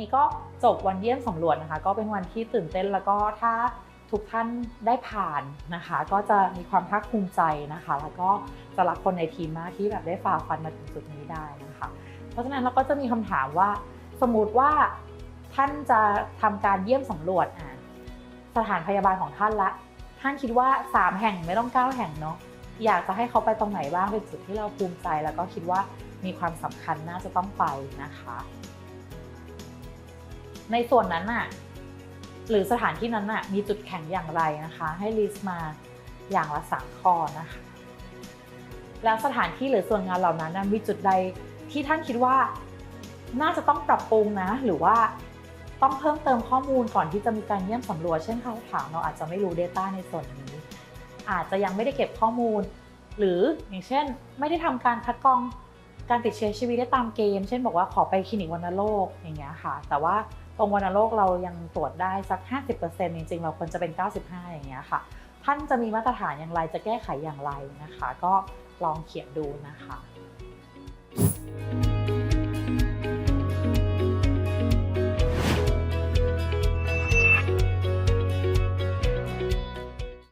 นี้ก็จบวันเยี่ยมสำรวจนะคะ ก็เป็นวันที่ตื่นเต้นแล้วก็ถ้าทุกท่านได้ผ่านนะคะ ก็จะมีความภาคภูมิใจนะคะ แล้วก็จะรักคนในทีมมากที่แบบได้ฝ่าฟันมาถึงจุดนี้ได้นะคะ เพราะฉะนั้นเราก็จะมีคำถามว่า สมมติว่าท่านจะทำการเยี่ยมสำรวจอะสถานพยาบาลของท่านละ ท่านคิดว่า 3 แห่งไม่ต้อง 9 แห่งเนาะอยากจะให้เขาไปตรงไหนบ้างเป็นจุดที่เราภูมิใจ แล้วก็คิดว่ามีความสำคัญน่าจะต้องไปนะคะ ในส่วนนั้นน่ะหรือสถานที่นั้นน่ะมีจุดแข็งอย่างไรนะคะ ให้ลิสต์มาอย่างละสามข้อนะคะ แล้วสถานที่หรือส่วนงานเหล่านั้นนะมีจุดใดที่ท่านคิดว่าน่าจะต้องปรับปรุงนะ หรือว่าต้องเพิ่มเติมข้อมูลก่อนที่จะมีการเยี่ยมสำรวจ เช่นเขาถามเราอาจจะไม่รู้ Data ในส่วนนี้ อาจจะยังไม่ได้เก็บข้อมูล หรืออย่างเช่น ไม่ได้ทำการคัดกรอง การติดเชื้อชีวิตได้ตามเกณฑ์เช่นบอกว่าขอไปคลินิกวัณโรคอย่างเงี้ยค่ะ แต่ว่าตรงวัณโรคเรายังตรวจได้สัก 50%จริงๆ เราควรจะเป็น 95 อย่างเงี้ยค่ะ ท่านจะมีมาตรฐานอย่างไรจะแก้ไขอย่างไรนะคะ ก็ลองเขียนดูนะคะ